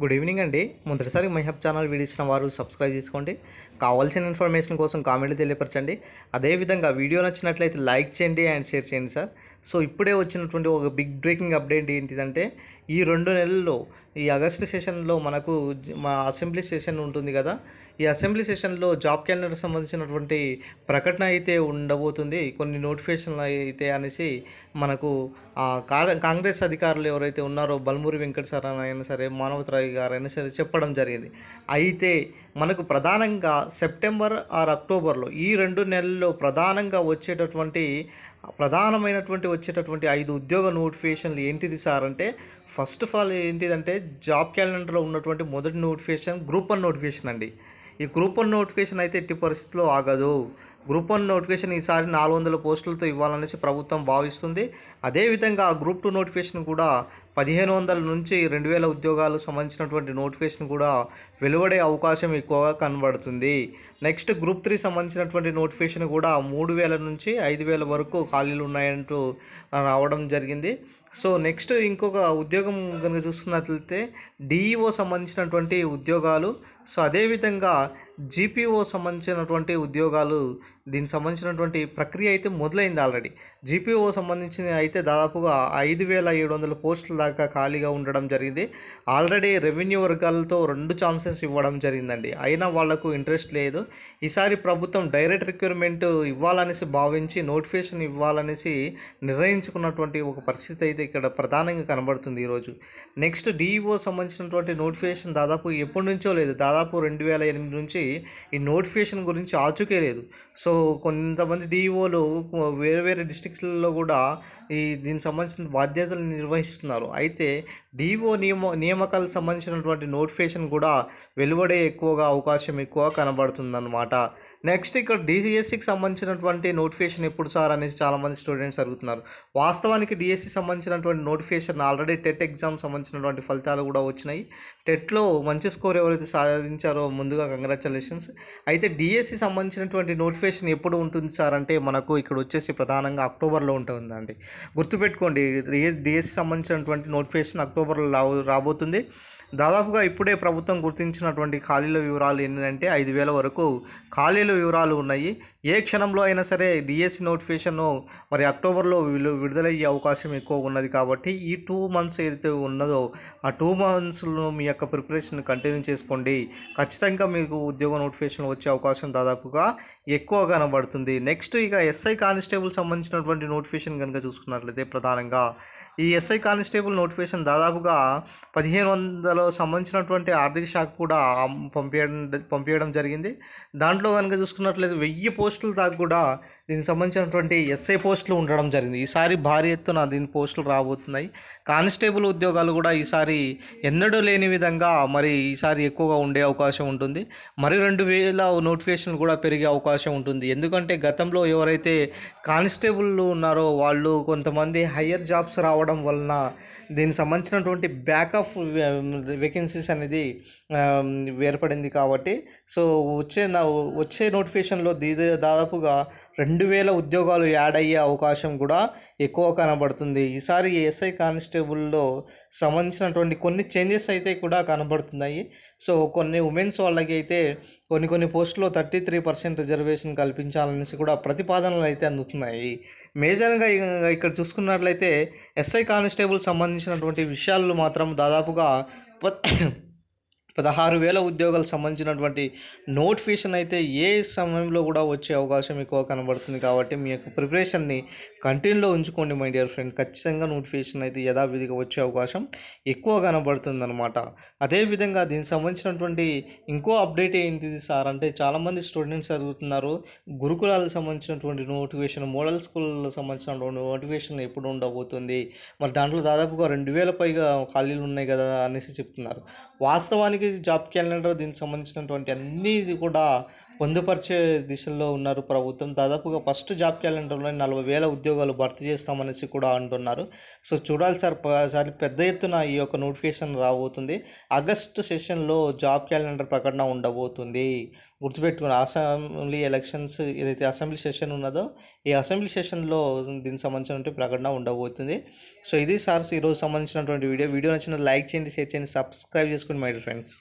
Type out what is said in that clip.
Good evening అండి. మొదటిసారి మైహబ్ channel video వారు సబ్స్క్రైబ్ చేసుకోండి. కావాల్సిన ఇన్ఫర్మేషన్ కోసం కామెంట్లు తెలియపరచండి. అదేవిధంగా వీడియో నచ్చినట్లయితే లైక్ చేయండి అండ్ షేర్ చేయండి సార్. సో ఇప్పుడే వచ్చినటువంటి ఒక బిగ్ బ్రేకింగ్ అప్డేట్ ఏంటిదంటే ఈ రెండు నెలల్లో ఈ ఆగస్టు సెషన్లో మనకు మా అసెంబ్లీ సెషన్ ఉంటుంది కదా ఈ అసెంబ్లీ సెషన్లో జాబ్ క్యాలెండర్ సంబంధించినటువంటి ప్రకటన అయితే ఉండబోతుంది. కొన్ని నోటిఫికేషన్లు అయితే అనేసి మనకు ఆ కాంగ్రెస్ అధికారులు ఎవరైతే ఉన్నారో బల్మూరి వెంకట సార్ అయినా సరే మానవతరాయ్ గారు అయినా సరే చెప్పడం జరిగింది. అయితే మనకు ప్రధానంగా సెప్టెంబర్ ఆర్ అక్టోబర్లో ఈ రెండు నెలల్లో ప్రధానంగా వచ్చేటటువంటి ప్రధానమైనటువంటి వచ్చేటటువంటి ఐదు ఉద్యోగ నోటిఫికేషన్లు ఏంటిది సార్ అంటే ఫస్ట్ ఆఫ్ ఆల్ ఏంటిదంటే జాబ్ క్యాలెండర్లో ఉన్నటువంటి మొదటి నోటిఫికేషన్ గ్రూప్ వన్ నోటిఫికేషన్ అండి. ఈ గ్రూప్ వన్ నోటిఫికేషన్ అయితే ఎట్టి పరిస్థితుల్లో ఆగదు. గ్రూప్ వన్ నోటిఫికేషన్ ఈసారి నాలుగు వందల పోస్టులతో ఇవ్వాలనేసి ప్రభుత్వం భావిస్తుంది. అదేవిధంగా ఆ గ్రూప్ టూ నోటిఫికేషన్ కూడా పదిహేను వందల నుంచి రెండు వేల ఉద్యోగాలు సంబంధించినటువంటి నోటిఫికేషన్ కూడా వెలువడే అవకాశం ఎక్కువగా కనబడుతుంది. నెక్స్ట్ గ్రూప్ త్రీ సంబంధించినటువంటి నోటిఫికేషన్ కూడా మూడు వేల నుంచి ఐదు వేల వరకు ఖాళీలు ఉన్నాయంటూ రావడం జరిగింది. సో నెక్స్ట్ ఇంకొక ఉద్యోగం కనుక చూసుకున్నట్లయితే డిఈఓ సంబంధించినటువంటి ఉద్యోగాలు. సో అదేవిధంగా జీపీఓ సంబంధించినటువంటి ఉద్యోగాలు. దీనికి సంబంధించినటువంటి ప్రక్రియ అయితే మొదలైంది ఆల్రెడీ. జీపీఓ సంబంధించిన అయితే దాదాపుగా ఐదు వేల ఏడు వందల పోస్టుల దాకా ఖాళీగా ఉండడం జరిగింది. ఆల్రెడీ రెవెన్యూ వర్గాలతో రెండు ఛాన్సెస్ ఇవ్వడం జరిగిందండి. అయినా వాళ్ళకు ఇంట్రెస్ట్ లేదు. ఈసారి ప్రభుత్వం డైరెక్ట్ రిక్రూట్మెంట్ ఇవ్వాలనేసి భావించి నోటిఫికేషన్ ఇవ్వాలనేసి నిర్ణయించుకున్నటువంటి ఒక పరిస్థితి అయితే ఇక్కడ ప్రధానంగా కనబడుతుంది ఈరోజు నెక్స్ట్ డిఈఓ సంబంధించినటువంటి నోటిఫికేషన్ దాదాపు ఎప్పటి నుంచో లేదు. దాదాపు రెండు వేల ఎనిమిది నుంచి ఈ నోటిఫికేషన్ గురించి ఆచూకే లేదు. సో కొంతమంది డిఈఓలు వేరే వేరే డిస్ట్రిక్ట్స్లలో కూడా ఈ దీనికి సంబంధించిన బాధ్యతలు నిర్వహిస్తున్నారు. అయితే డిఓ నియమ నియామకాలకు సంబంధించినటువంటి నోటిఫికేషన్ కూడా వెలువడే ఎక్కువగా అవకాశం ఎక్కువ కనబడుతుందన్నమాట. నెక్స్ట్ ఇక్కడ డిఎస్సికి సంబంధించినటువంటి నోటిఫికేషన్ ఎప్పుడు సార్ అనేసి చాలామంది స్టూడెంట్స్ అడుగుతున్నారు. వాస్తవానికి డిఎస్సి సంబంధించిన సంబంధించినటువంటి నోటిఫికేషన్ ఆల్రెడీ టెట్ ఎగ్జామ్ సంబంధించినటువంటి ఫలితాలు కూడా వచ్చినాయి. టెట్లో మంచి స్కోర్ ఎవరైతే సాధించారో ముందుగా కంగ్రాచులేషన్స్. అయితే డిఎస్సి సంబంధించినటువంటి నోటిఫికేషన్ ఎప్పుడు ఉంటుంది సార్? అంటే మనకు ఇక్కడ వచ్చేసి ప్రధానంగా అక్టోబర్లో ఉంటుందండి. గుర్తుపెట్టుకోండి డిఎస్సి సంబంధించినటువంటి నోటిఫికేషన్ అక్టోబర్లో రా- రాబోతుంది. దాదాపుగా ఇప్పుడే ప్రభుత్వం గుర్తించినటువంటి ఖాళీల వివరాలు ఏంటంటే ఐదు వేల వరకు ఖాళీల వివరాలు ఉన్నాయి. ఏ క్షణంలో అయినా సరే డిఎస్సి నోటిఫికేషన్ మరి అక్టోబర్లో విడుదలయ్యే అవకాశం ఎక్కువ ఉన్నది కాబట్టి ఈ టూ మంత్స్ ఏదైతే ఉన్నదో ఆ టూ మంత్స్లో మీ యొక్క ప్రిపరేషన్ కంటిన్యూ చేసుకోండి. ఖచ్చితంగా మీకు ఉద్యోగ నోటిఫికేషన్ వచ్చే అవకాశం దాదాపుగా ఎక్కువ కనబడుతుంది. నెక్స్ట్ ఇక ఎస్ఐ కానిస్టేబుల్ సంబంధించినటువంటి నోటిఫికేషన్ కనుక చూసుకున్నట్లయితే ప్రధానంగా ఈ ఎస్ఐ కానిస్టేబుల్ నోటిఫికేషన్ దాదాపుగా పదిహేను వందల సంబంధించినటువంటి ఆర్థిక శాఖ కూడా పంపించడం పంపించడం జరిగింది. దాంట్లో కనుక చూసుకున్నట్లయితే వెయ్యి పోస్టుల దాకా కూడా దీనికి సంబంధించినటువంటి ఎస్ఐ పోస్టులు ఉండడం జరిగింది. ఈసారి భారీ ఎత్తున దీని పోస్టులు రాబోతున్నాయి. కానిస్టేబుల్ ఉద్యోగాలు కూడా ఈసారి ఎన్నడూ లేని విధంగా మరి ఈసారి ఎక్కువగా ఉండే అవకాశం ఉంటుంది. మరి రెండు వేల నోటిఫికేషన్ కూడా పెరిగే అవకాశం ఉంటుంది. ఎందుకంటే గతంలో ఎవరైతే కానిస్టేబుల్ ఉన్నారో వాళ్ళు కొంతమంది హయ్యర్ జాబ్స్ రావడం వలన దీనికి సంబంధించినటువంటి బ్యాకప్ వేకెన్సీస్ అనేది ఏర్పడింది కాబట్టి. సో వచ్చే నా వచ్చే నోటిఫికేషన్లో దీ దాదాపుగా రెండు వేల ఉద్యోగాలు యాడ్ అయ్యే అవకాశం కూడా ఎక్కువ కనబడుతుంది. ఈసారి ఎస్ఐ కానిస్టేబుల్లో సంబంధించినటువంటి కొన్ని చేంజెస్ అయితే కూడా కూడా కనబడుతున్నాయి. సో కొన్ని ఉమెన్స్ వాళ్ళకి అయితే కొన్ని కొన్ని పోస్టులో థర్టీ త్రీ పర్సెంట్ రిజర్వేషన్ కల్పించాలనేసి కూడా ప్రతిపాదనలు అయితే అందుతున్నాయి. మేజర్గా ఇక్కడ చూసుకున్నట్లయితే ఎస్ఐ కానిస్టేబుల్ సంబంధించినటువంటి విషయాలు మాత్రం దాదాపుగా పదహారు వేల ఉద్యోగాలకు సంబంధించినటువంటి నోటిఫికేషన్ అయితే ఏ సమయంలో కూడా వచ్చే అవకాశం ఎక్కువ కనబడుతుంది కాబట్టి మీ యొక్క ప్రిపరేషన్ని కంటిన్యూలో ఉంచుకోండి మై డియర్ ఫ్రెండ్ ఖచ్చితంగా నోటిఫికేషన్ అయితే యథావిధిగా వచ్చే అవకాశం ఎక్కువ కనబడుతుంది అనమాట అదేవిధంగా దీనికి సంబంధించినటువంటి ఇంకో అప్డేట్ ఏంటిది సార్? అంటే చాలామంది స్టూడెంట్స్ అడుగుతున్నారు గురుకులాలకు సంబంధించినటువంటి నోటిఫికేషన్ మోడల్ స్కూళ్ళకు సంబంధించినటువంటి నోటిఫికేషన్ ఎప్పుడు ఉండబోతుంది? మరి దాంట్లో దాదాపుగా రెండు వేల పైగా ఖాళీలు ఉన్నాయి కదా అనేసి చెప్తున్నారు. వాస్తవానికి జాబ్ క్యాలెండర్ దీనికి సంబంధించినటువంటి అన్నీ కూడా పొందుపరిచే దిశలో ఉన్నారు ప్రభుత్వం. దాదాపుగా ఫస్ట్ జాబ్ క్యాలెండర్లో నలభై వేల ఉద్యోగాలు భర్తీ చేస్తామనేసి కూడా అంటున్నారు. సో చూడాలి సార్. సార్ సారి పెద్ద ఎత్తున ఈ యొక్క నోటిఫికేషన్ రాబోతుంది. ఆగస్టు సెషన్లో జాబ్ క్యాలెండర్ ప్రకటన ఉండబోతుంది. గుర్తుపెట్టుకుని అసెంబ్లీ ఎలక్షన్స్ ఏదైతే అసెంబ్లీ సెషన్ ఉన్నదో ఈ అసెంబ్లీ సెషన్లో దీనికి సంబంధించినటువంటి ప్రకటన ఉండబోతుంది. సో ఇది సార్ ఈరోజు సంబంధించినటువంటి వీడియో. వీడియో నచ్చిన లైక్ చేయండి షేర్ చేయండి సబ్స్క్రైబ్ చేసుకోండి మై ఫ్రెండ్స్.